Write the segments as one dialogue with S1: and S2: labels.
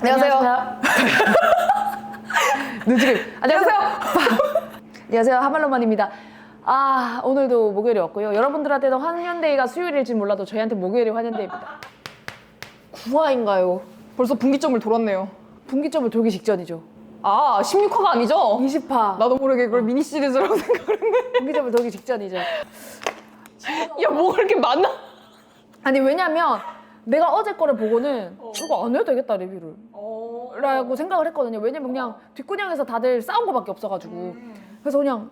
S1: 안녕하세요. 눈치림. 안녕하세요. 안녕하세요. 하말로만입니다. 아 오늘도 목요일이 왔고요. 여러분들한테는 환현데이가 수요일일지 몰라도 저희한테 목요일이 환현데이입니다. 구화인가요?
S2: 벌써 분기점을 돌았네요.
S1: 분기점을 돌기 직전이죠.
S2: 아, 16화가 아니죠?
S1: 20화.
S2: 나도 모르게 그걸 미니 시리즈라고 생각을 했네.
S1: 분기점을 돌기 직전이죠.
S2: 야, 뭐가 이렇게 많아?
S1: 아니 왜냐면 내가 어제 거를 보고는 이거 안 해도 되겠다 리뷰를. 라고 생각을 했거든요. 왜냐면 그냥 뒷구녕에서 다들 싸운 거밖에 없어가지고. 그래서 그냥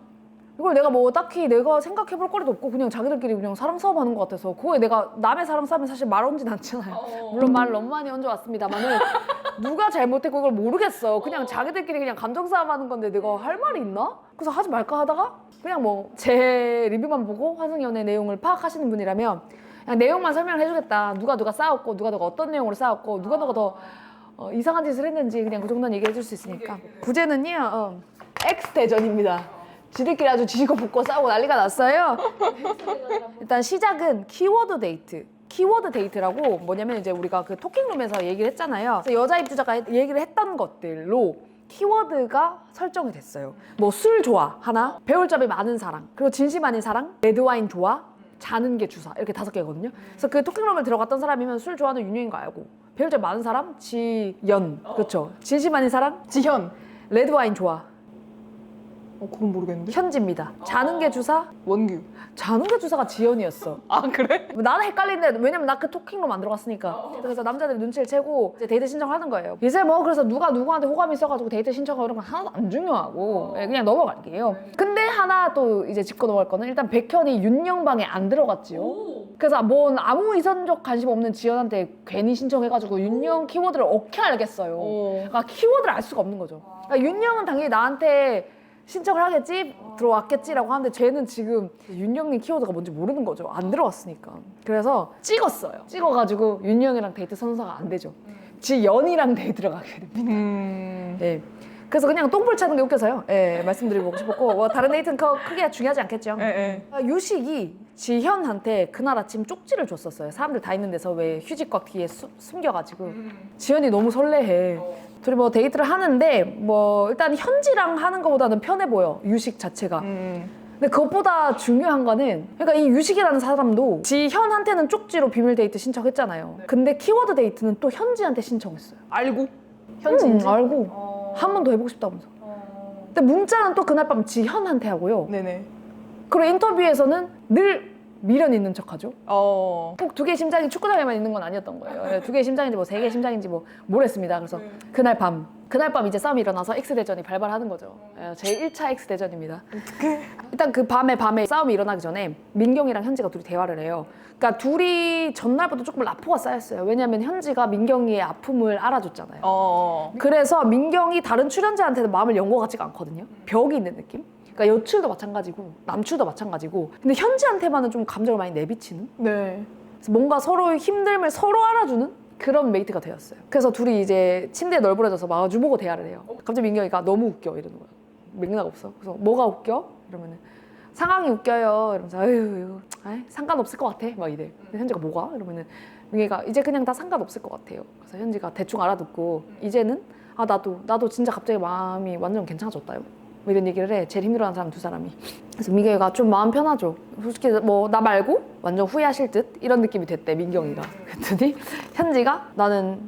S1: 이걸 내가 뭐 딱히 내가 생각해볼 거리도 없고 그냥 자기들끼리 그냥 사랑 싸움 하는 것 같아서 그거에 내가 남의 사랑 싸움에 사실 말 얹진 않잖아요. 물론 말을 너무 많이 얹어왔습니다만은 누가 잘못했고 그걸 모르겠어. 그냥 자기들끼리 그냥 감정 싸움 하는 건데 내가 할 말이 있나? 그래서 하지 말까 하다가 그냥 뭐 제 리뷰만 보고 화승연의 내용을 파악하시는 분이라면 그냥 내용만 설명을 해주겠다. 누가 누가 싸웠고 누가 누가 어떤 내용으로 싸웠고 누가 누가 더 어, 이상한 짓을 했는지 그냥 그 정도는 얘기해 줄 수 있으니까. 부제는요 어, X 대전입니다. 지들끼리 아주 지지고 볶고 싸우고 난리가 났어요. 일단 시작은 키워드 데이트. 키워드 데이트라고 뭐냐면 이제 우리가 그 토킹룸에서 얘기를 했잖아요. 그래서 여자 입주자가 얘기를 했던 것들로 키워드가 설정이 됐어요. 뭐 술 좋아 하나? 배울 점이 많은 사랑. 그리고 진심 아닌 사랑? 레드와인 좋아 자는 게 주사. 이렇게 다섯 개거든요. 그래서 그 토킹룸을 들어갔던 사람이면 술 좋아하는 윤영인 거 알고. 배울 점 많은 사람? 지연. 그렇죠. 진심 아닌 사람?
S2: 지현.
S1: 레드 와인 좋아
S2: 어, 그건 모르겠는데.
S1: 현지입니다. 자는 게 주사
S2: 원규.
S1: 자는 게 주사가 지연이었어.
S2: 아, 그래?
S1: 나는 헷갈리는데 왜냐면 나 그 토킹룸 안 들어갔으니까 그래서 남자들이 눈치를 채고 이제 데이트 신청하는 거예요 이제 뭐 그래서 누가 누구한테 호감이 있어가지고 데이트 신청하고 이런 건 하나도 안 중요하고 예, 그냥 넘어갈게요 근데 하나 또 이제 짚고 넘어갈 거는 일단 백현이 윤영방에 안 들어갔지요 그래서 뭔 아무 이성적 관심 없는 지연한테 괜히 신청해가지고 윤영 키워드를 어떻게 알겠어요
S2: 어.
S1: 그러니까 키워드를 알 수가 없는 거죠 그러니까 윤영은 당연히 나한테 신청을 하겠지? 들어왔겠지라고 하는데 쟤는 지금 윤영님 키워드가 뭔지 모르는 거죠. 안 들어왔으니까. 그래서 찍었어요. 찍어가지고 윤영이랑 데이트 선사가 안 되죠. 지연이랑 데이트를 가게 됩니다.
S2: 음.
S1: 예. 그래서 그냥 똥볼 차는 게 웃겨서요. 예, 말씀드리고 싶었고 뭐 다른 데이트는 그 크게 중요하지 않겠죠.
S2: 예, 예.
S1: 아, 유식이 지현한테 그날 아침 쪽지를 줬었어요. 사람들 다 있는 데서 왜 휴지곽 뒤에 수- 숨겨가지고 지현이 너무 설레해. 둘이 뭐 데이트를 하는데 뭐 일단 현지랑 하는 것보다는 편해 보여 유식 자체가.
S2: 음.
S1: 근데 그것보다 중요한 거는 그러니까 이 유식이라는 사람도 지현한테는 쪽지로 비밀 데이트 신청했잖아요. 근데 키워드 데이트는 또 현지한테 신청했어요.
S2: 알고?
S1: 현지인지 알고
S2: 어.
S1: 한번 더 해보고 싶다면서. 근데 문자는 또 그날 밤 지현한테 하고요.
S2: 네네.
S1: 그리고 인터뷰에서는 늘 미련 있는 척하죠.
S2: 어.
S1: 꼭 두 개의 심장이 축구장에만 있는 건 아니었던 거예요. 예, 두 개의 심장인지 뭐 세 개의 심장인지 뭐 모르겠습니다. 그래서 그날 밤 그날 밤 이제 싸움이 일어나서 X 대전이 발발하는 거죠. 예, 제 1차 X 대전입니다. 일단 그 밤에 밤에 싸움이 일어나기 전에 민경이랑 현지가 둘이 대화를 해요. 그러니까 둘이 전날부터 조금 라포가 쌓였어요. 왜냐면 현지가 민경이의 아픔을 알아줬잖아요.
S2: 어.
S1: 그래서 민경이 다른 출연자한테는 마음을 연것 같지가 않거든요. 벽이 있는 느낌? 그러니까 여출도 마찬가지고 남출도 마찬가지고 근데 현지한테만은 좀 감정을 많이 내비치는
S2: 네.
S1: 그래서 뭔가 서로의 힘듦을 서로 알아주는 그런 메이트가 되었어요. 그래서 둘이 이제 침대에 널브러져서 마주보고 대화를 해요. 갑자기 민경이가 너무 웃겨 이러는 거야. 맥락 없어. 그래서 뭐가 웃겨? 이러면은 상황이 웃겨요. 이러면서 아유 아이, 상관없을 것 같아. 막 이래. 현지가 뭐가? 이러면은 민경이가 이제 그냥 다 상관없을 것 같아요. 그래서 현지가 대충 알아듣고 이제는 아 나도 나도 진짜 갑자기 마음이 완전 괜찮아졌다요. 뭐 이런 얘기를 해. 제일 힘들어하는 사람 두 사람이. 그래서 민경이가 좀 마음 편하죠. 솔직히 뭐 나 말고 완전 후회하실 듯 이런 느낌이 됐대 민경이가. 그랬더니 현지가 나는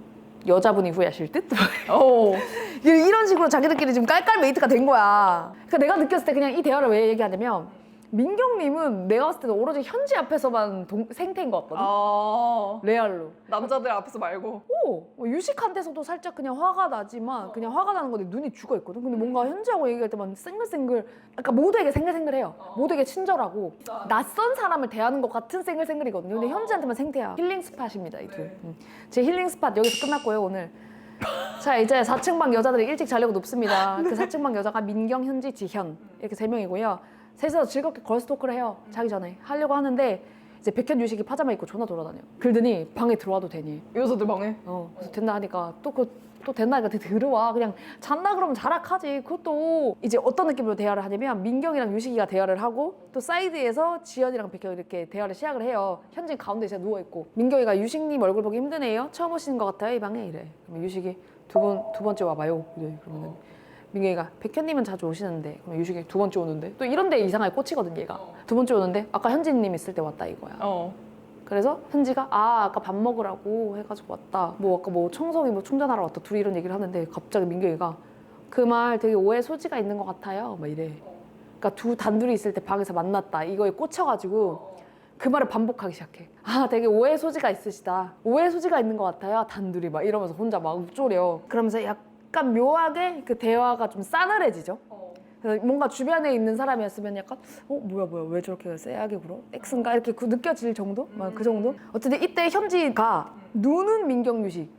S1: 여자분이 후회하실 듯.
S2: 어.
S1: 이런 식으로 자기들끼리 지금 깔깔 메이트가 된 거야. 그러니까 내가 느꼈을 때 그냥 이 대화를 왜 얘기하냐면 민경님은 내가 봤을 때는 오로지 현지 앞에서만 동- 생태인 것 같거든.
S2: 아.
S1: 레알로.
S2: 남자들 앞에서 말고.
S1: 오, 뭐 유식한테서도 살짝 그냥 화가 나지만 그냥 화가 나는 건데 눈이 죽어 있거든. 근데 뭔가 현지하고 얘기할 때만 싱글싱글, 그러니까 모두에게 생글생글해요. 모두에게 친절하고 낯선 사람을 대하는 것 같은 생글생글이거든요. 근데 현지한테만 생태야. 힐링 스팟입니다, 이 둘. 음. 제 힐링 스팟 여기서 끝났고요, 오늘. 자 이제 4층 방 여자들이 일찍 자려고 눕습니다. 그 4층 방 여자가 민경, 현지, 지현 이렇게 세 명이고요. 셋이서 즐겁게 걸스토크를 해요. 자기 전에. 하려고 하는데 이제 백현 유식이 파자마 입고 존나 돌아다녀. 그러더니 방에 들어와도 되니.
S2: 여자들 방에.
S1: 어, 그래서 된다 하니까 또그또 된다 하니까 들어와. 그냥 잔다 그러면 자락하지. 그것도 이제 어떤 느낌으로 대화를 하냐면 민경이랑 유식이가 대화를 하고 또 사이드에서 지연이랑 백현 이렇게 대화를 시작을 해요. 현진 가운데 제가 누워 있고. 민경이가 유식님 얼굴 보기 힘드네요. 처음 오시는 것 같아요 이 방에? 이래. 그러면 유식이 두 번 두 번째 와봐요. 이래. 그러면 은 민경이가 백현님은 자주 오시는데 그러면 유식이 두 번째 오는데 또 이런 데 이상하게 꽂히거든 얘가. 두 번째 오는데 아까 현진님 있을 때 왔다 이거야.
S2: 어.
S1: 그래서 현지가 아 아까 밥 먹으라고 해가지고 왔다. 뭐 아까 뭐 청소기 뭐 충전하러 왔다. 둘이 이런 얘기를 하는데 갑자기 민경이가 그 말 되게 오해 소지가 있는 것 같아요. 막 이래. 그러니까 두 단둘이 있을 때 방에서 만났다. 이거에 꽂혀가지고 그 말을 반복하기 시작해. 아 되게 오해 소지가 있으시다. 오해 소지가 있는 것 같아요. 단둘이 막 이러면서 혼자 막 욱조려 그러면서 약 간 묘하게 그 대화가 좀 싸늘해지죠? 그래서 뭔가 주변에 있는 사람이었으면 약간 어 뭐야 뭐야 왜 저렇게 쎄하게 굴어? X인가? 이렇게 그 느껴질 정도? 막 그 정도? 어쨌든 이때 현지가 눈은 민경유식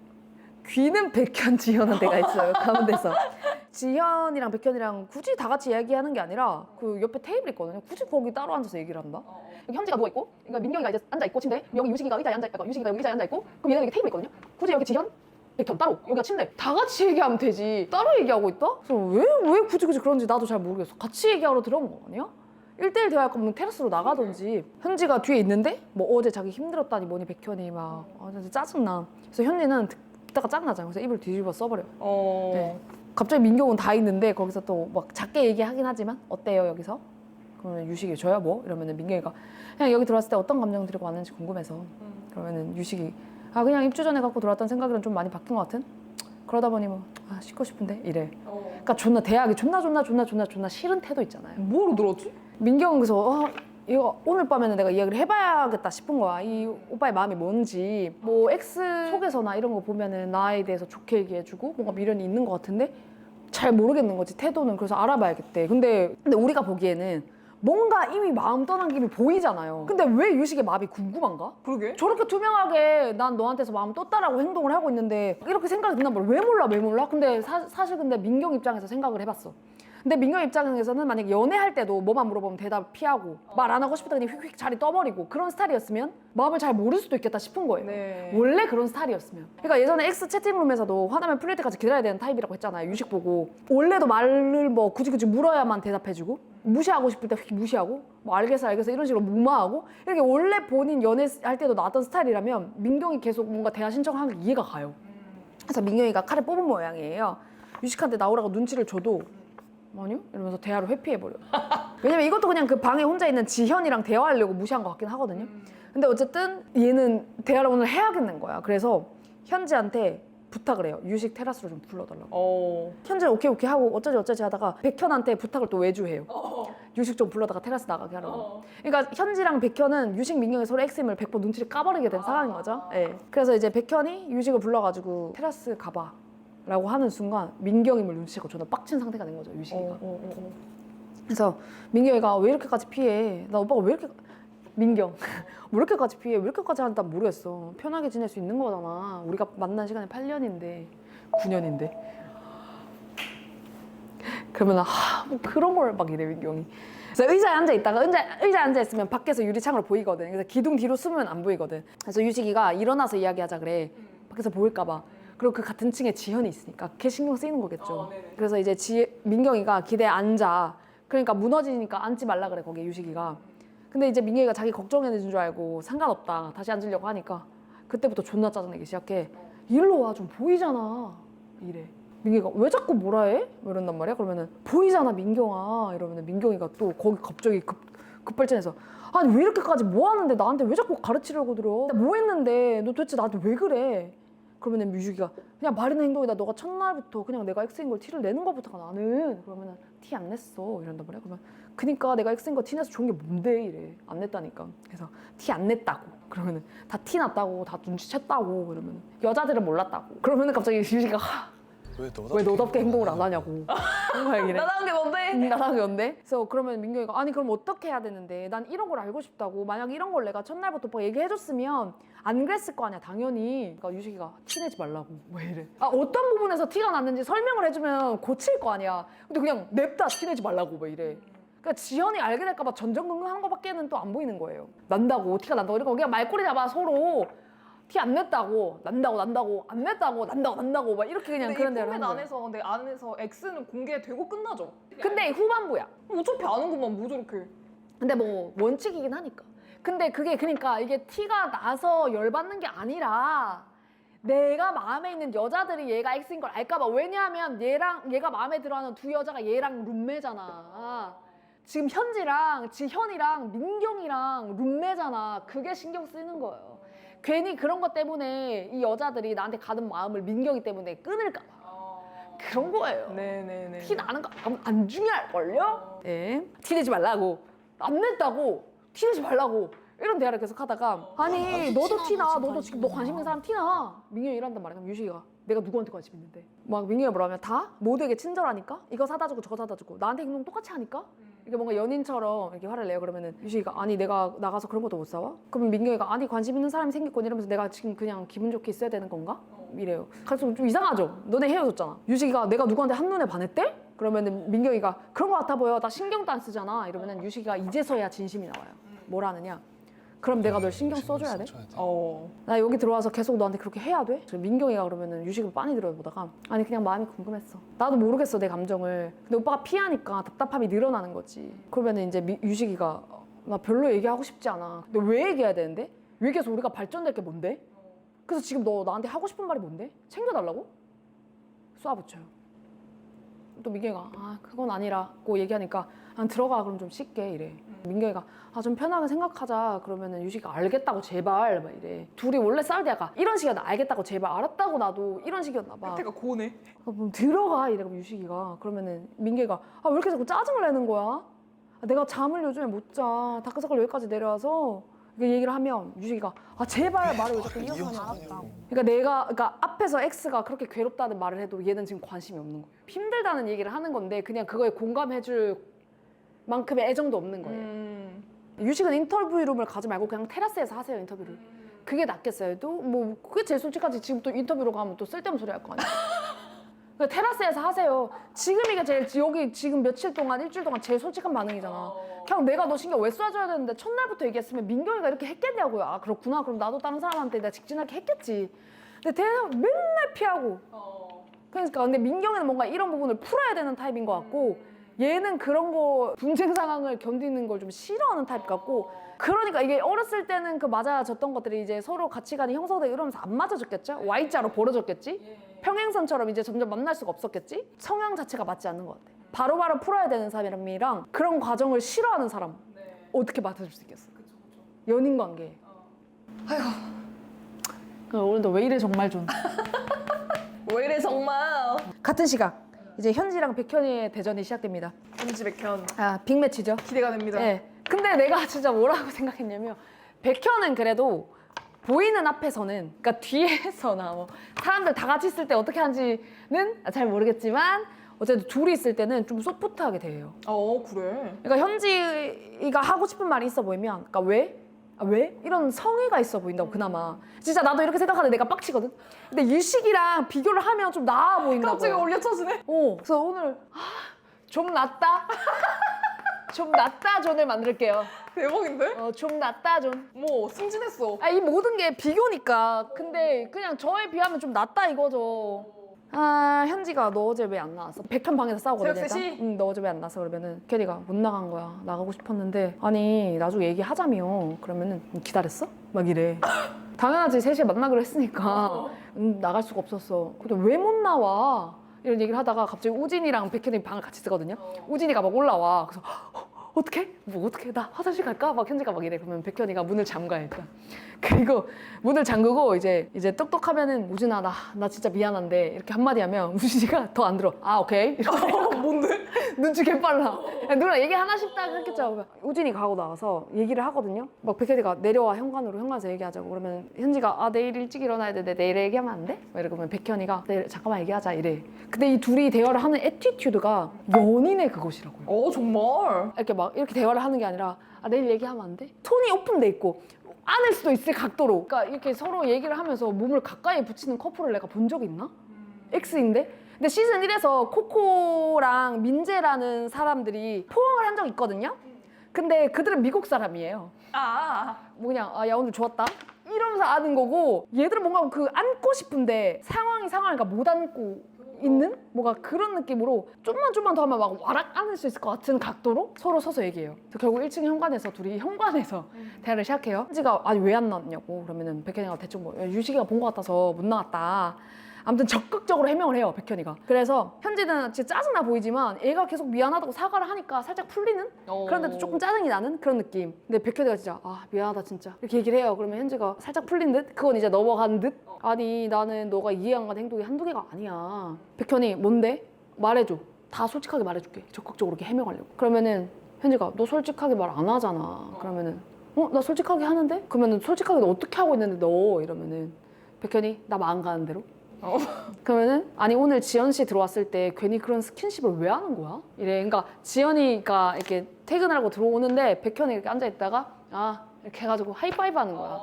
S1: 귀는 백현 지현한 데가 있어요 가운데서. 지현이랑 백현이랑 굳이 다 같이 이야기하는 게 아니라 그 옆에 테이블 있거든요. 굳이 거기 따로 앉아서 얘기를 한다? 여기 현지가 누워 있고 그러니까 민경이가 이제 앉아 있고 침대. 여기 유식이가 의자에 앉아 있고 유식이가 여기 의자에 앉아 있고 그럼 얘는 여기 테이블 있거든요. 굳이 여기 지현 백현 따로 여기가 침대 다 같이 얘기하면 되지 따로 얘기하고 있다? 그래서 왜, 왜 굳이 굳이 그런지 나도 잘 모르겠어 같이 얘기하러 들어온 거 아니야? 1대1 대화할 거면 테라스로 나가던지 현지가 뒤에 있는데 뭐 어제 자기 힘들었다니 뭐니 백현이 막 아, 진짜 짜증나 그래서 현지는 듣다가 짜증나잖아 그래서 입을 뒤집어 써버려
S2: 어.
S1: 네. 갑자기 민경은 다 있는데 거기서 또 막 작게 얘기하긴 하지만 어때요 여기서? 그러면 유식이 저야 뭐? 이러면은 민경이가 그냥 여기 들어왔을 때 어떤 감정 들고 왔는지 궁금해서 그러면은 유식이 아 그냥 입주 전에 갖고 들어왔던 생각이랑 좀 많이 바뀐 것 같은? 그러다 보니 뭐 아, 씻고 싶은데 이래 그러니까 존나 대학이 존나 존나 존나 존나 존나 싫은 태도 있잖아요
S2: 뭐로 들었지?
S1: 민경은 그래서 어, 이거 오늘 밤에는 내가 이야기를 해봐야겠다 싶은 거야. 이 오빠의 마음이 뭔지. 뭐 X 속에서나 이런 거 보면은 나에 대해서 좋게 얘기해주고 뭔가 미련이 있는 것 같은데 잘 모르겠는 거지 태도는. 그래서 알아봐야겠대. 근데 근데 우리가 보기에는 뭔가 이미 마음 떠난 김이 보이잖아요. 근데 왜 유식의 마음이 궁금한가?
S2: 그러게.
S1: 저렇게 투명하게 난 너한테서 마음 떴다라고 행동을 하고 있는데 이렇게 생각이 든단 말이야. 왜 몰라, 왜 몰라? 근데 사, 사실 근데 민경 입장에서 생각을 해봤어. 근데 민경 입장에서는 만약 연애할 때도 뭐만 물어보면 대답 피하고 말 안 하고 싶다 그냥 휙휙 자리 떠버리고 그런 스타일이었으면 마음을 잘 모를 수도 있겠다 싶은 거예요.
S2: 네.
S1: 원래 그런 스타일이었으면. 그러니까 예전에 X 채팅룸에서도 화나면 풀릴 때까지 기다려야 되는 타입이라고 했잖아요. 유식 보고. 원래도 말을 뭐 굳이 굳이 물어야만 대답해주고 무시하고 싶을 때 휙 무시하고 뭐 알겠어 알겠어 이런 식으로 무마하고 이렇게 원래 본인 연애할 때도 나왔던 스타일이라면 민경이 계속 뭔가 대화 신청하는 게 이해가 가요. 그래서 민경이가 칼을 뽑은 모양이에요. 유식한테 나오라고 눈치를 줘도 아니요? 이러면서 대화를 회피해버려. 왜냐면 이것도 그냥 그 방에 혼자 있는 지현이랑 대화하려고 무시한 것 같긴 하거든요. 근데 어쨌든 얘는 대화를 오늘 해야겠는 거야. 그래서 현지한테 부탁을 해요. 유식 테라스로 좀 불러달라고.
S2: 어.
S1: 현지는 오케이 오케이 하고 어쩌지 어쩌지 하다가 백현한테 부탁을 또 외주해요. 유식 좀 불러다가 테라스 나가게 하라고. 그러니까 현지랑 백현은 유식 민경이 서로 엑스임을 100번 눈치를 까버리게 된 상황인 거죠. 예. 그래서 이제 백현이 유식을 불러가지고 테라스 가봐. 라고 하는 순간 민경임을 눈치채고 저는 빡친 상태가 된 거죠 유식이가.
S2: 어, 어, 어, 어.
S1: 그래서 민경이가 왜 이렇게까지 피해? 나 오빠가 왜 이렇게 민경. 왜 이렇게까지 피해? 왜 이렇게까지 한다 모르겠어. 편하게 지낼 수 있는 거잖아. 우리가 만난 시간이 8년인데 9년인데. 그러면 아뭐 그런 걸 막 이래 민경이. 그래서 의자에 앉아 있다가 의자, 의자에 앉아 있으면 밖에서 유리창으로 보이거든. 그래서 기둥 뒤로 숨으면 안 보이거든. 그래서 유식이가 일어나서 이야기하자 그래. 밖에서 보일까 봐 그리고 그 같은 층에 지현이 있으니까 걔 신경 쓰이는 거겠죠. 그래서 이제 지, 민경이가 기대에 앉아. 그러니까 무너지니까 앉지 말라 그래 거기에 유식이가. 근데 이제 민경이가 자기 걱정해준 줄 알고 상관없다. 다시 앉으려고 하니까 그때부터 존나 짜증내기 시작해. 일로 와 좀 보이잖아. 이래. 민경이가 왜 자꾸 뭐라 해? 뭐 이런단 말이야? 그러면은 보이잖아 민경아. 이러면은 민경이가 또 거기 갑자기 급, 급발진해서 아니 왜 이렇게까지 뭐 하는데 나한테 왜 자꾸 가르치려고 들어? 나 뭐 했는데? 너 도대체 나한테 왜 그래 그러면은 뮤직이가 그냥 말이나 행동이다. 너가 첫날부터 그냥 내가 X인 걸 티를 내는 것부터가 나는. 그러면은 티 안 냈어. 이런단 말이야. 그러면 그니까 내가 X인 거 티 내서 좋은 게 뭔데 이래. 안 냈다니까. 그래서 티 안 냈다고. 그러면은 다 티 났다고. 다 눈치챘다고. 그러면 여자들은 몰랐다고. 그러면은 갑자기 뮤직이가
S3: 왜 너답게,
S1: 왜 너답게 행동을 안 하냐고. 정말 이래.
S2: 나다운 게 뭔데?
S1: 음, 나랑 연대? 그래서 그러면 민경이가 아니 그럼 어떻게 해야 되는데? 난 이런 걸 알고 싶다고. 만약 이런 걸 내가 첫날부터 오빠가 얘기해줬으면 안 그랬을 거 아니야 당연히. 그러니까 유식이가 티내지 말라고. 왜 이래. 아 어떤 부분에서 티가 났는지 설명을 해주면 고칠 거 아니야. 근데 그냥 냅다 티내지 말라고. 왜 이래. 그러니까 지현이 알게 될까봐 전전긍긍하는 것밖에는 또 안 보이는 거예요. 난다고 티가 난다고. 이러고 그냥 말꼬리 잡아 서로 티 안 냈다고 난다고 난다고 안 냈다고 난다고 난다고 막 이렇게 그냥
S2: 근데
S1: 그런
S2: 이
S1: 대로
S2: 포맷
S1: 하는 거예요.
S2: 안에서 근데 안에서 X는 공개되고 끝나죠.
S1: 근데 후반부야.
S2: 어차피 아는구만 뭐 저렇게.
S1: 근데 뭐 원칙이긴 하니까. 근데 그게 그러니까 이게 티가 나서 열받는 게 아니라 내가 마음에 있는 여자들이 얘가 X인 걸 알까봐. 왜냐하면 얘랑 얘가 마음에 들어하는 두 여자가 얘랑 룸메잖아. 지금 현지랑 지현이랑 민경이랑 룸메잖아. 그게 신경 쓰이는 거예요. 괜히 그런 것 때문에 이 여자들이 나한테 가는 마음을 민경이 때문에 끊을까 봐. 그런 거예요.
S2: 네네네.
S1: 티 나는 거 안- 안 중요할걸요? 네. 티 내지 말라고. 안 냈다고. 티 내지 말라고. 이런 대화를 계속 하다가 아니 너도 티나 너도 지금 너 관심 있는 사람 티나 민경이 이란단 말이야 그럼 유식이가 내가 누구한테 관심 있는데 막 민경이 뭐라 하면 다 모두에게 친절하니까 이거 사다 주고 저거 사다 주고 나한테 행동 똑같이 하니까 이게 뭔가 연인처럼 이렇게 화를 내요. 그러면은 유식이가 아니 내가 나가서 그런 것도 못 사와? 그러면 민경이가 아니 관심 있는 사람이 생겼건 이러면서 내가 지금 그냥 기분 좋게 있어야 되는 건가? 이래요. 그래서 좀 이상하죠. 너네 헤어졌잖아. 유식이가 내가 누구한테 한 눈에 반했대? 그러면은 민경이가 그런 거 같아 보여. 나 신경도 안 쓰잖아. 이러면은 유식이가 이제서야 진심이 나와요. 뭐라느냐 그럼 내가 널 신경 써줘야 돼?
S2: 어.
S1: 나 여기 들어와서 계속 너한테 그렇게 해야 돼? 민경이가 그러면은 유식을 빤히 들어보다가 아니 그냥 마음이 궁금했어. 나도 모르겠어 내 감정을. 근데 오빠가 피하니까 답답함이 늘어나는 거지. 그러면은 이제 미- 유식이가 나 별로 얘기하고 싶지 않아. 근데 왜 얘기해야 되는데? 왜 계속 우리가 발전될 게 뭔데? 그래서 지금 너 나한테 하고 싶은 말이 뭔데? 챙겨달라고? 쏴붙여요. 또 민경이가 아 그건 아니라고 얘기하니까 난 들어가 그럼 좀 씻게 이래. 민경이가 아 좀 편하게 생각하자 그러면은 유식이가 알겠다고 제발 막 이래. 둘이 원래 싸울 때가 이런 식이었나 알겠다고 제발 알았다고 나도 이런 식이었나 봐.
S2: 혜태가 고네.
S1: 아, 그럼 들어가 이래 그럼 유식이가 그러면은 민기가 아 왜 이렇게 자꾸 짜증을 내는 거야? 아, 내가 잠을 요즘에 못 자. 다크서클 여기까지 내려와서 이렇게 얘기를 하면 유식이가 아 제발 말을 왜 자꾸 이어서 하냐고. 그러니까 내가 그러니까 앞에서 X가 그렇게 괴롭다는 말을 해도 얘는 지금 관심이 없는 거예요. 힘들다는 얘기를 하는 건데 그냥 그거에 공감해줄 만큼의 애정도 없는 거예요.
S2: 음.
S1: 유식은 인터뷰룸을 가지 말고 그냥 테라스에서 하세요 인터뷰를. 그게 낫겠어요. 또 뭐 그게 제일 솔직하지. 지금 또 인터뷰로 가면 또 쓸데없는 소리 할 거 아니야. 그러니까 테라스에서 하세요. 지금 이게 제일 여기 지금 며칠 동안 일주일 동안 제일 솔직한 반응이잖아. 그냥 내가 너 신경 왜 써줘야 되는데 첫날부터 얘기했으면 민경이가 이렇게 했겠냐고요. 아 그렇구나. 그럼 나도 다른 사람한테 내가 직진하게 했겠지. 근데 대답 맨날 피하고. 그러니까 근데 민경이는 뭔가 이런 부분을 풀어야 되는 타입인 것 같고 얘는 그런 거 분쟁 상황을 견디는 걸 좀 싫어하는 타입 같고 그러니까 이게 어렸을 때는 그 맞아졌던 것들이 이제 서로 가치관이 형성되고 이러면서 안 맞아졌겠죠? Y자로 벌어졌겠지? 평행선처럼 이제 점점 만날 수가 없었겠지? 성향 자체가 맞지 않는 것 같아. 바로바로 풀어야 되는 사람이랑 그런 과정을 싫어하는 사람 어떻게 맞아줄 수 있겠어? 연인 관계. 아이고. 오늘도 왜 이래 정말 좀.
S2: 왜 이래 정말.
S1: 같은 시각 이제 현지랑 백현이의 대전이 시작됩니다.
S2: 현지 백현
S1: 아 빅매치죠.
S2: 기대가 됩니다.
S1: 네. 근데 내가 진짜 뭐라고 생각했냐면 백현은 그래도 보이는 앞에서는 그러니까 뒤에서나 뭐 사람들 다 같이 있을 때 어떻게 하는지는 잘 모르겠지만 어쨌든 둘이 있을 때는 좀 소프트하게 대해요.
S2: 어 그래.
S1: 그러니까 현지가 하고 싶은 말이 있어 보이면 그러니까 왜? 아, 왜? 이런 성의가 있어 보인다고 그나마 진짜 나도 이렇게 생각하는데 내가 빡치거든 근데 유식이랑 비교를 하면 좀 나아 보인다고
S2: 갑자기 올려 쳐지네.
S1: 어, 그래서 오늘 아, 좀 낫다. 좀 낫다 존을 만들게요.
S2: 대박인데?
S1: 어, 좀 낫다 존.
S2: 뭐 승진했어.
S1: 아, 이 모든 게 비교니까. 근데 그냥 저에 비하면 좀 낫다 이거죠. 아, 현지가 너 어제 왜 안 나왔어? 백현 방에서 싸우거든.
S2: 새벽
S1: 일단.
S2: 3시?
S1: 응, 너 어제 왜 안 나왔어? 그러면은 캐리가 못 나간 거야. 나가고 싶었는데 아니 나중에 얘기하자며. 그러면은 음, 기다렸어? 막 이래. 당연하지 3시에 만나기로 했으니까 음, 나갈 수가 없었어. 근데 왜 못 나와? 이런 얘기를 하다가 갑자기 우진이랑 백현이 방을 같이 쓰거든요. 우진이가 막 올라와. 그래서 어, 어떻게? 뭐 어떻게? 나 화장실 갈까? 막 현지가 막 이래. 그러면 백현이가 문을 잠가 일단. 그리고 문을 잠그고 이제 이제 똑똑하면은 우진아 나 나 진짜 미안한데 이렇게 한마디 하면 우진이가 더 안 들어. 아 오케이. 이러고
S2: 어, 뭔데?
S1: 눈치 개빨라. 야, 누나 얘기 하나 싶다 했겠죠. 그러면 우진이 가고 나와서 얘기를 하거든요. 막 백현이가 내려와 현관으로 현관에서 얘기하자고 그러면 현지가 아 내일 일찍 일어나야 되는데 내일 얘기하면 안 돼? 막 이러면 백현이가 내일 잠깐만 얘기하자 이래. 근데 이 둘이 대화를 하는 에티튜드가 연인의 그것이라고요.
S2: 어 정말.
S1: 이렇게 막 이렇게 대화를 하는 게 아니라 아, 내일 얘기하면 안 돼? 톤이 오픈돼 있고 안을 수도 있을 각도로 그러니까 이렇게 서로 얘기를 하면서 몸을 가까이 붙이는 커플을 내가 본 적이 있나? X인데? 근데 시즌 1에서 코코랑 민재라는 사람들이 포옹을 한 적 있거든요? 근데 그들은 미국 사람이에요.
S2: 아.
S1: 뭐냐, 아, 야, 오늘 좋았다. 이러면서 아는 거고, 얘들은 뭔가 그 안고 싶은데 상황이 상황이니까 못 안고 있는? 뭔가 그런 느낌으로 좀만 좀만 더 하면 막 와락 안을 수 있을 것 같은 각도로 서로 서서 얘기해요. 그래서 결국 1층 현관에서 둘이 현관에서 대화를 시작해요. 현지가 아니 왜 안 나왔냐고 그러면은 백현이가 대충 뭐 유식이가 본 것 같아서 못 나왔다. 아무튼 적극적으로 해명을 해요 백현이가. 그래서 현지는 진짜 짜증나 보이지만 얘가 계속 미안하다고 사과를 하니까 살짝 풀리는
S2: 어.
S1: 그런데도 조금 짜증이 나는 그런 느낌. 근데 백현이가 진짜 아 미안하다 진짜 이렇게 얘기를 해요. 그러면 현지가 살짝 풀린 듯 그건 이제 넘어간 듯. 아니 나는 너가 이해 안 가는 행동이 한두 개가 아니야. 백현이 뭔데? 말해줘. 다 솔직하게 말해줄게. 적극적으로 이렇게 해명하려고. 그러면은 현지가 너 솔직하게 말 안 하잖아. 그러면은 어 나 솔직하게 하는데? 그러면은 솔직하게 너 어떻게 하고 있는데 너 이러면은 백현이 나 마음 가는 대로.
S2: 어.
S1: 그러면은 아니 오늘 지연 씨 들어왔을 때 괜히 그런 스킨십을 왜 하는 거야? 이래. 그러니까 지연이가 이렇게 퇴근을 하고 들어오는데 백현이 이렇게 앉아 있다가 아 이렇게 해가지고 하이파이브 하는 거야.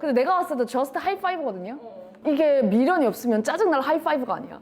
S1: 근데 내가 봤을 때도 저스트 하이파이브거든요. 이게 미련이 없으면 짜증날 하이파이브가 아니야.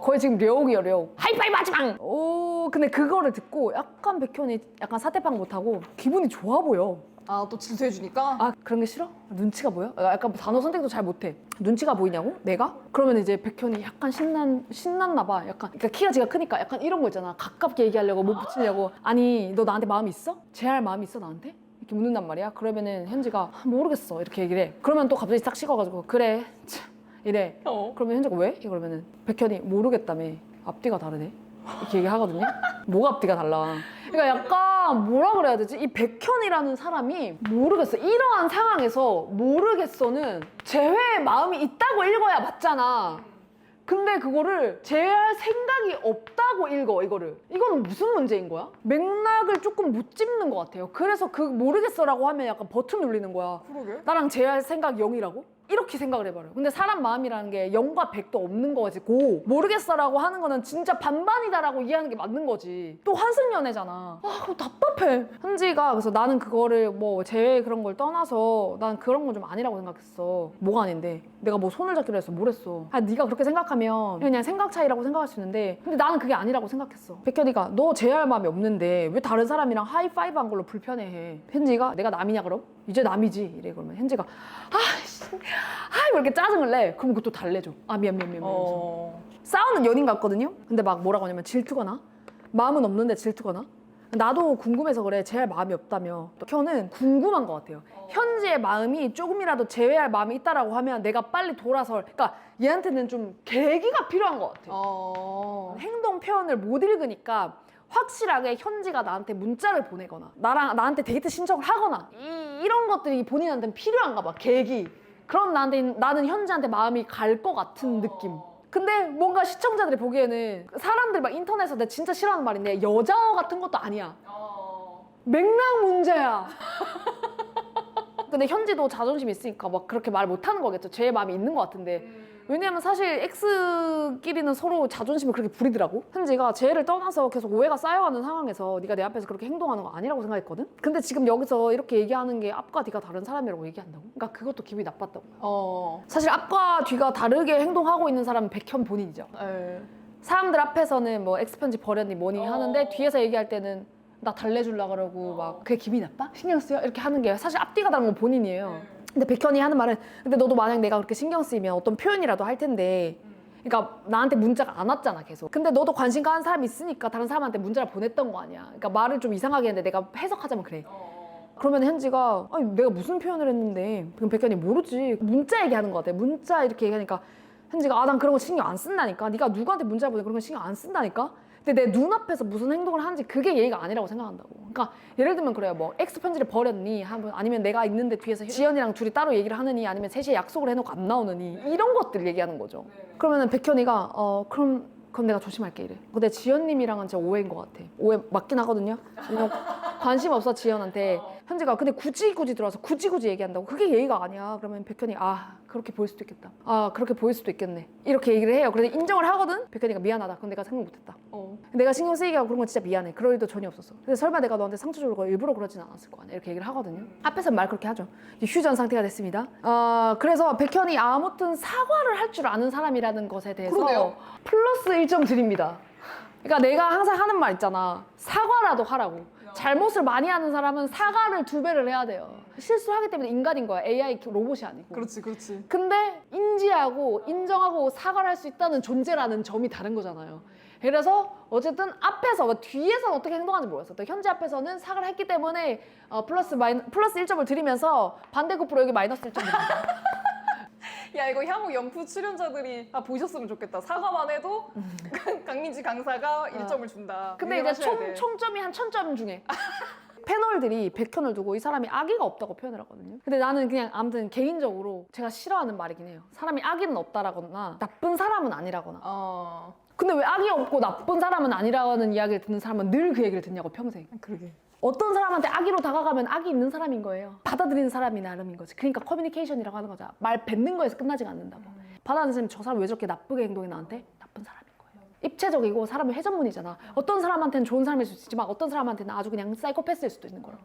S1: 거의 지금 려욱이야 려욱. 하이파이브 하지 마. 오 근데 그거를 듣고 약간 백현이 약간 사태빵 못하고 기분이 좋아 보여.
S2: 아, 또 질투해주니까?
S1: 아 그런 게 싫어? 눈치가 보여? 약간 단어 선택도 잘 못해. 눈치가 보이냐고? 내가? 그러면 이제 백현이 약간 신난 신났나 봐. 약간 그러니까 키가 지가 크니까 약간 이런 거 있잖아. 가깝게 얘기하려고 못 붙이려고. 아니 너 나한테 마음 있어? 제할 마음 있어 나한테? 이렇게 묻는단 말이야. 그러면은 현지가 아, 모르겠어 이렇게 얘기를 해. 그러면 또 갑자기 딱 식어가지고 그래 참 이래.
S2: 어.
S1: 그러면 현지가 왜? 그러면은 백현이 모르겠다며 앞뒤가 다르네 이렇게 얘기하거든요 뭐가 앞뒤가 달라 그러니까 약간 뭐라 그래야 되지 이 백현이라는 사람이 모르겠어 이러한 상황에서 모르겠어는 제외의 마음이 있다고 읽어야 맞잖아 근데 그거를 제외할 생각이 없다고 읽어 이거를 이거는 무슨 문제인 거야? 맥락을 조금 못 짚는 것 같아요 그래서 그 모르겠어라고 하면 약간 버튼 눌리는 거야
S2: 그러게.
S1: 나랑 제할 생각 0이라고? 이렇게 생각을 해버려요. 근데 사람 마음이라는 게 0과 100도 없는 거지고 모르겠어라고 하는 거는 진짜 반반이다라고 이해하는 게 맞는 거지. 또 환승 연애잖아. 아, 그거 답답해. 현지가 그래서 나는 그거를 뭐 제외 그런 걸 떠나서 난 그런 건 좀 아니라고 생각했어. 뭐가 아닌데? 내가 뭐 손을 잡기로 했어. 뭘 했어? 아, 네가 그렇게 생각하면 그냥 생각 차이라고 생각할 수 있는데 근데 나는 그게 아니라고 생각했어. 백현이가 너 제외할 마음이 없는데 왜 다른 사람이랑 하이파이브 한 걸로 불편해해? 현지가 내가 남이냐 그럼? 이제 남이지 이래 그러면 현지가 아씨. 아 이렇게 짜증을 내. 그럼 그것도 달래줘. 아 미안 미안 미안.
S2: 어.
S1: 싸우는 연인 같거든요? 근데 막 뭐라고 하냐면 질투거나? 마음은 없는데 질투거나? 나도 궁금해서 그래. 제할 마음이 없다며. 켜는 궁금한 것 같아요. 현지의 마음이 조금이라도 제외할 마음이 있다라고 하면 내가 빨리 돌아설. 그러니까 얘한테는 좀 계기가 필요한 것 같아요.
S2: 어.
S1: 행동 표현을 못 읽으니까 확실하게 현지가 나한테 문자를 보내거나 나랑 나한테 데이트 신청을 하거나 이, 이런 것들이 본인한테는 필요한가 봐 계기. 그럼 나한테 나는 현지한테 마음이 갈 것 같은 느낌. 근데 뭔가 시청자들이 보기에는 사람들 막 인터넷에서 내가 진짜 싫어하는 말인데 여자어 같은 것도 아니야. 맥락 문제야. 근데 현지도 자존심 있으니까 막 그렇게 말 못하는 거겠죠. 제 마음이 있는 것 같은데 왜냐면 사실 X끼리는 서로 자존심을 그렇게 부리더라고. 현지가 쟤를 떠나서 계속 오해가 쌓여가는 상황에서 네가 내 앞에서 그렇게 행동하는 거 아니라고 생각했거든. 근데 지금 여기서 이렇게 얘기하는 게 앞과 뒤가 다른 사람이라고 얘기한다고. 그러니까 그것도 기분이 나빴다고.
S2: 어.
S1: 사실 앞과 뒤가 다르게 행동하고 있는 사람은 백현 본인이죠.
S2: 에.
S1: 사람들 앞에서는 뭐 X 편지 버렸니 뭐니
S2: 어.
S1: 하는데 뒤에서 얘기할 때는 나 달래주려 그러고 막 그게 기분이 나빠? 신경 쓰여? 이렇게 하는 게 사실 앞뒤가 다른 건 본인이에요. 근데 백현이 하는 말은 근데 너도 만약 내가 그렇게 신경 쓰이면 어떤 표현이라도 할 텐데. 그러니까 나한테 문자가 안 왔잖아 계속. 근데 너도 관심 가는 사람이 있으니까 다른 사람한테 문자를 보냈던 거 아니야. 그러니까 말을 좀 이상하게 했는데 내가 해석하자면 그래. 그러면 현지가 아니 내가 무슨 표현을 했는데? 그럼 백현이 모르지. 문자 얘기하는 거 같아. 문자 이렇게 얘기하니까 현지가 아 난 그런 거 신경 안 쓴다니까. 네가 누구한테 문자 보내 그런 거 신경 안 쓴다니까 근데 내 눈앞에서 무슨 행동을 하는지 그게 예의가 아니라고 생각한다고. 그러니까 예를 들면 그래요. 뭐 X 편지를 버렸니? 하면 아니면 내가 있는데 뒤에서 지연이랑 둘이 따로 얘기를 하느니? 아니면 셋이 약속을 해놓고 안 나오느니? 이런 것들 얘기하는 거죠. 그러면은 백현이가 어 그럼 그럼 내가 조심할게 이래. 근데 지연님이랑은 진짜 오해인 것 같아. 오해 맞긴 하거든요? 관심 없어 지연한테 현지가 근데 굳이 굳이 들어와서 굳이 굳이 얘기한다고 그게 예의가 아니야 그러면 백현이 아 그렇게 보일 수도 있겠다 아 그렇게 보일 수도 있겠네 이렇게 얘기를 해요 그래서 인정을 하거든 백현이가 미안하다 그건 내가 생각 못했다
S2: 어.
S1: 내가 신경 쓰이게 하고 그런 건 진짜 미안해. 그럴 일도 전혀 없었어. 근데 설마 내가 너한테 상처 주려고 일부러 그러진 않았을 거 아니야. 이렇게 얘기를 하거든요. 앞에서 말 그렇게 하죠. 이제 휴전 상태가 됐습니다. 어, 그래서 백현이 아무튼 사과를 할 줄 아는 사람이라는 것에 대해서
S2: 그러네요.
S1: 플러스 1점 드립니다. 그러니까 내가 항상 하는 말 있잖아. 사과라도 하라고. 잘못을 많이 하는 사람은 사과를 두 배를 해야 돼요. 실수하기 때문에 인간인 거야. AI 로봇이 아니고.
S2: 그렇지, 그렇지.
S1: 근데 인지하고 인정하고 사과를 할 수 있다는 존재라는 점이 다른 거잖아요. 그래서 어쨌든 앞에서 뭐 뒤에서는 어떻게 행동하는지 모르겠어. 또 현재 앞에서는 사과를 했기 때문에 어, 플러스 마이 플러스 1점을 드리면서 반대급부로 여기 마이너스 1점 드립니다.
S2: 야 이거 향후 연프 출연자들이 다 보셨으면 좋겠다. 사과만 해도 강민지 강사가 1점을 준다.
S1: 음. 근데 이제
S2: 하셔야
S1: 총,
S2: 돼.
S1: 총점이 한 천 점 중에 패널들이 백현을 두고 이 사람이 악의가 없다고 표현을 하거든요. 근데 나는 그냥 아무튼 개인적으로 제가 싫어하는 말이긴 해요. 사람이 악의는 없다라거나 나쁜 사람은 아니라거나.
S2: 어.
S1: 근데 왜 악이 없고 나쁜 사람은 아니라는 이야기를 듣는 사람은 늘 그 얘기를 듣냐고 평생.
S2: 그러게.
S1: 어떤 사람한테 악의로 다가가면 악이 있는 사람인 거예요. 받아들이는 사람이 나름인 거지. 그러니까 커뮤니케이션이라고 하는 거죠. 말 뱉는 거에서 끝나지가 않는다고. 받아들이는 사람이 저 사람 왜 저렇게 나쁘게 행동해 나한테? 나쁜 사람인 거예요. 입체적이고 사람은 회전문이잖아. 어떤 사람한테는 좋은 사람일 수 있지만 어떤 사람한테는 아주 그냥 사이코패스일 수도 있는. 그래서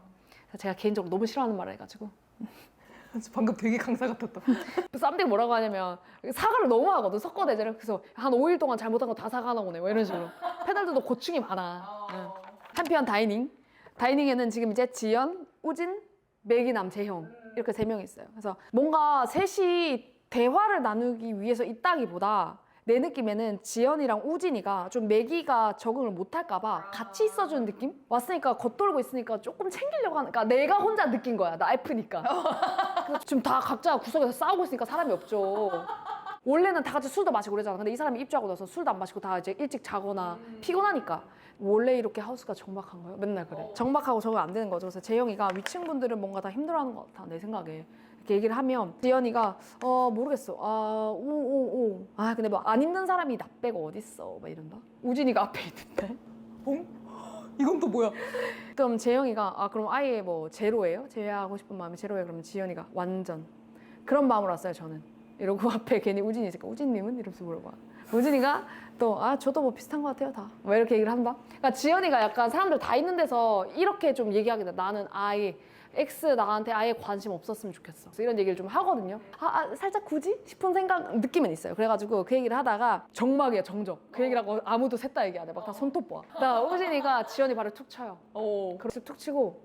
S1: 제가 개인적으로 너무 싫어하는 말을 해가지고
S2: 방금 되게 강사 같았다.
S1: 쌈디가 뭐라고 하냐면 사과를 너무 하거든 섞어대제를 그래서 한 5일 동안 잘못한 거 다 사과 나오네 뭐 이런 식으로 패널들도 고충이 많아 응. 한편 다이닝 다이닝에는 지금 이제 지연, 우진, 매기남, 재형 이렇게 세 명이 있어요 그래서 뭔가 셋이 대화를 나누기 위해서 있다기보다 내 느낌에는 지연이랑 우진이가 좀 매기가 적응을 못할까 봐 같이 있어주는 느낌? 왔으니까 겉돌고 있으니까 조금 챙기려고 하는 그러니까 내가 혼자 느낀 거야 나 F니까 그래서 지금 다 각자 구석에서 싸우고 있으니까 사람이 없죠. 원래는 다 같이 술도 마시고 그러잖아. 근데 이 사람이 입주하고 나서 술도 안 마시고 다 이제 일찍 자거나 피곤하니까. 원래 이렇게 하우스가 정박한 거예요? 맨날 그래. 정박하고 적응 안 되는 거죠. 그래서 재영이가 위층 분들은 뭔가 다 힘들어하는 것 같아. 내 생각에. 이렇게 얘기를 하면 지연이가 어 모르겠어. 아 오오오. 아 근데 뭐안 입는 사람이 나 빼고 어딨어. 막 이런다. 우진이가 앞에 있는데.
S2: 어? 이건 또 뭐야?
S1: 그럼 재영이가 아 그럼 아예 뭐 제로예요? 제외하고 싶은 마음이 제로예요? 그러면 지연이가 완전 그런 마음으로 왔어요 저는 이러고 앞에 괜히 우진이 있으니까 우진님은? 이러면서 물어봐 우진이가 또 아 저도 뭐 비슷한 것 같아요 다 뭐 이렇게 얘기를 한다. 그러니까 지연이가 약간 사람들 다 있는 데서 이렇게 좀 얘기하게 돼 나는 아예 X 나한테 아예 관심 없었으면 좋겠어. 그래서 이런 얘기를 좀 하거든요 아, 아, 살짝 굳이? 싶은 생각 느낌은 있어요. 그래가지고 그 얘기를 하다가 정막이야 정적. 그 얘기를 하고 아무도 셋 다 얘기 안 해 막 다 손톱 봐나 우진이가 지연이 발을 툭 쳐요.
S2: 어.
S1: 그래서 툭 치고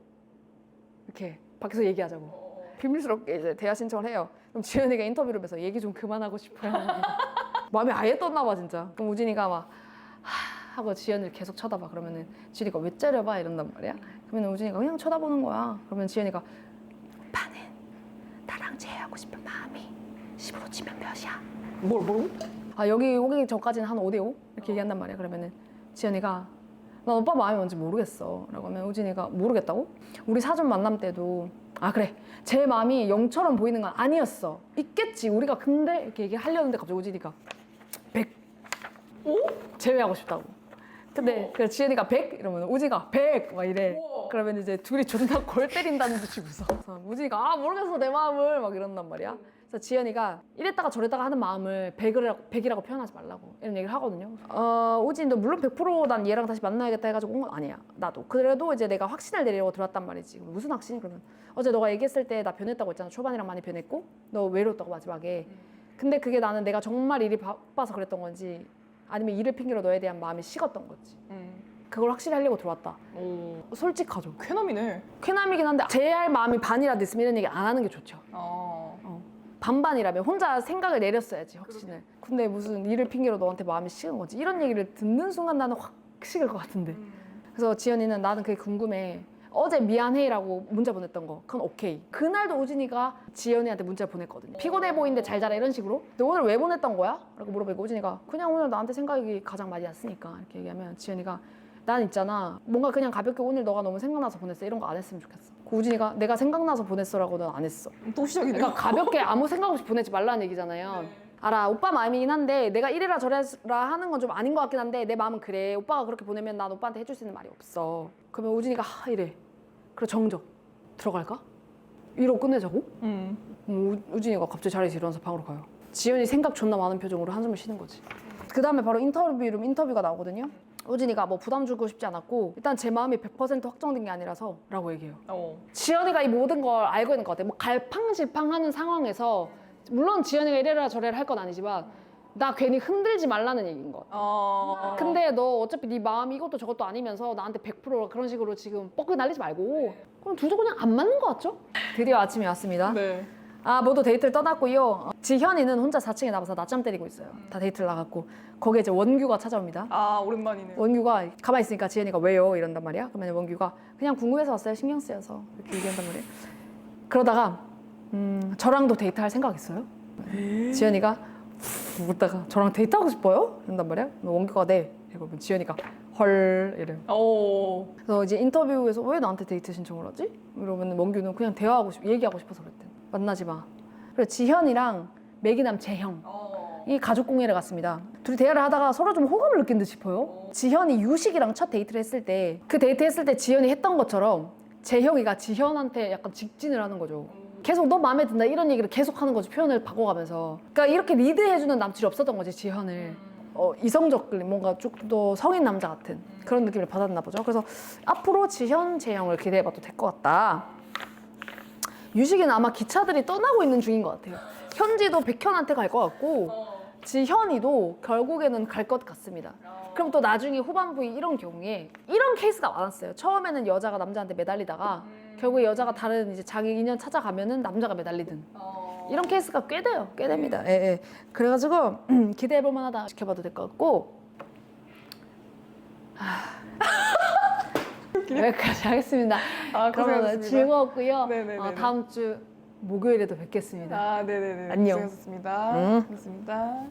S1: 이렇게 밖에서 얘기하자고. 비밀스럽게 이제 대화 신청을 해요. 그럼 지연이가 인터뷰를 해서 얘기 좀 그만하고 싶어요 마음에 아예 떴나 봐 진짜. 그럼 우진이가 막 하, 하고 지연이를 계속 쳐다봐. 그러면은 지연이가 왜 째려봐? 이런단 말이야. 그러면 우진이가 그냥 쳐다보는 거야. 그러면 지연이가 오빠는 나랑 제외하고 싶은 마음이 10으로 치면 몇이야?
S2: 뭘 뭘?
S1: 아 여기 오기 전까지는 한 5대5 이렇게 얘기한단 말이야. 그러면은 지연이가 난 오빠 마음이 뭔지 모르겠어. 라고 하면 우진이가 모르겠다고? 우리 사전 만남 때도 아 그래. 제 마음이 영처럼 보이는 건 아니었어. 있겠지. 우리가 근데? 이렇게 얘기하려는데 갑자기 우진이가 100
S2: 오?
S1: 제외하고 싶다고. 근데 그래서 지연이가 100 이러면 우지가 100 막 이래. 그러면 이제 둘이 존나 골 때린다는 듯이 웃어. 그래서 우진이가 아 모르겠어. 내 마음을. 막 이런단 말이야. 그래서 지연이가 이랬다가 저랬다가 하는 마음을 100이라고, 100이라고 표현하지 말라고 이런 얘기를 하거든요. 어, 우진도 물론 100%난 얘랑 다시 만나야겠다. 해가지고 온 건 아니야. 나도. 그래도 이제 내가 확신을 내리려고 들어왔단 말이지. 무슨 확신이? 그러면 어제 너가 얘기했을 때 나 변했다고 했잖아. 초반이랑 많이 변했고. 너 외로웠다고 마지막에. 근데 그게 나는 내가 정말 일이 바빠서 그랬던 건지 아니면 일을 핑계로 너에 대한 마음이 식었던 건지.
S2: 음.
S1: 그걸 확실히 하려고 들어왔다.
S2: 오.
S1: 솔직하죠.
S2: 쾌남이네.
S1: 쾌남이긴 한데 제할 마음이 반이라도 있으면 이런 얘기 안 하는 게 좋죠.
S2: 어.
S1: 반반이라면 혼자 생각을 내렸어야지 확신을. 근데 무슨 일을 핑계로 너한테 마음이 식은 거지. 이런 얘기를 듣는 순간 나는 확 식을 것 같은데. 그래서 지연이는 나는 그게 궁금해 어제 미안해라고 문자 보냈던 거 그건 오케이 그날도 우진이가 지연이한테 문자 보냈거든요 피곤해 보이는데 잘 자라 이런 식으로 너 오늘 왜 보냈던 거야? 라고 물어보니까 우진이가 그냥 오늘 나한테 생각이 가장 많이 났으니까 이렇게 얘기하면 지연이가 난 있잖아 뭔가 그냥 가볍게 오늘 너가 너무 생각나서 보냈어 이런 거 안 했으면 좋겠어 그 우진이가 내가 생각나서 보냈어라고 는 안 했어
S2: 또 시작이네.
S1: 그러니까 가볍게 아무 생각 없이 보내지 말라는 얘기잖아요. 알아, 오빠 마음이긴 한데 내가 이래라 저래라 하는 건 좀 아닌 것 같긴 한데 내 마음은 그래. 오빠가 그렇게 보내면 난 오빠한테 해줄 수 있는 말이 없어. 그러면 우진이가 하 이래. 그리고 정적. 들어갈까? 이러고 끝내자고?
S2: 음.
S1: 음, 우- 우진이가 갑자기 자리에서 일어나서 방으로 가요. 지연이 생각 존나 많은 표정으로 한숨을 쉬는 거지. 그 다음에 바로 인터뷰룸 인터뷰가 나오거든요. 우진이가 뭐 부담 주고 싶지 않았고 일단 제 마음이 100% 확정된 게 아니라서 라고 얘기해요.
S2: 어.
S1: 지연이가 이 모든 걸 알고 있는 것 같아요. 뭐 갈팡질팡하는 상황에서 물론 지연이가 이래라 저래라 할 건 아니지만 나 괜히 흔들지 말라는 얘기인 것 같아.
S2: 어.
S1: 근데 너 어차피 네 마음이 이것도 저것도 아니면서 나한테 100% 그런 식으로 지금 뻐끗 날리지 말고 그럼 둘도 그냥 안 맞는 것 같죠? 드디어 아침이 왔습니다.
S2: 네.
S1: 아 모두 데이트를 떠났고요. 지현이는 혼자 4층에 나가서 낮잠 때리고 있어요. 다 데이트를 나갔고 거기에 이제 원규가 찾아옵니다.
S2: 아 오랜만이네.
S1: 원규가 가만히 있으니까 지현이가 왜요? 이런단 말이야. 그러면 원규가 그냥 궁금해서 왔어요. 신경 쓰여서 이렇게 얘기한단 말이에요. 그러다가 음, 저랑도 데이트할 생각 있어요? 지현이가 후 웃다가 저랑 데이트하고 싶어요? 이런단 말이야. 원규가 네. 그러면 지현이가 헐 이래요.
S2: 어.
S1: 그래서 이제 인터뷰에서 왜 나한테 데이트 신청을 하지? 이러면 원규는 그냥 대화하고 싶, 얘기하고 싶어서 그랬대. 만나지 마. 그래서 지현이랑 매기남 재형
S2: 어.
S1: 이 가족 공예를 갔습니다. 둘이 대화를 하다가 서로 좀 호감을 느낀 듯 싶어요. 지현이 유식이랑 첫 데이트를 했을 때 그 데이트 했을 때 지현이 했던 것처럼 재형이가 지현한테 약간 직진을 하는 거죠. 계속 너 마음에 든다 이런 얘기를 계속 하는 거지 표현을 바꿔가면서. 그러니까 이렇게 리드해주는 남친이 없었던 거지 지현을. 어, 이성적 뭔가 조금 더 성인 남자 같은 그런 느낌을 받았나 보죠. 그래서 앞으로 지현 재형을 기대해봐도 될 것 같다. 유식이는 아마 기차들이 떠나고 있는 중인 것 같아요. 현지도 백현한테 갈 것 같고 지현이도 결국에는 갈 것 같습니다. 그럼 또 나중에 후반부에 이런 경우에 이런 케이스가 많았어요. 처음에는 여자가 남자한테 매달리다가 결국에 여자가 다른 이제 자기 인연 찾아가면은 남자가 매달리든 이런 케이스가 꽤 돼요. 꽤 됩니다. 예, 예. 그래가지고 기대해 볼 만하다 지켜봐도 될 것 같고 하... 여기까지 하겠습니다.
S2: 아
S1: 그러면
S2: 고생하셨습니다.
S1: 즐거웠고요.
S2: 네네네네.
S1: 어, 다음 주 목요일에도 뵙겠습니다.
S2: 아 네네네.
S1: 안녕.
S2: 고생하셨습니다.
S1: 응.
S2: 고맙습니다.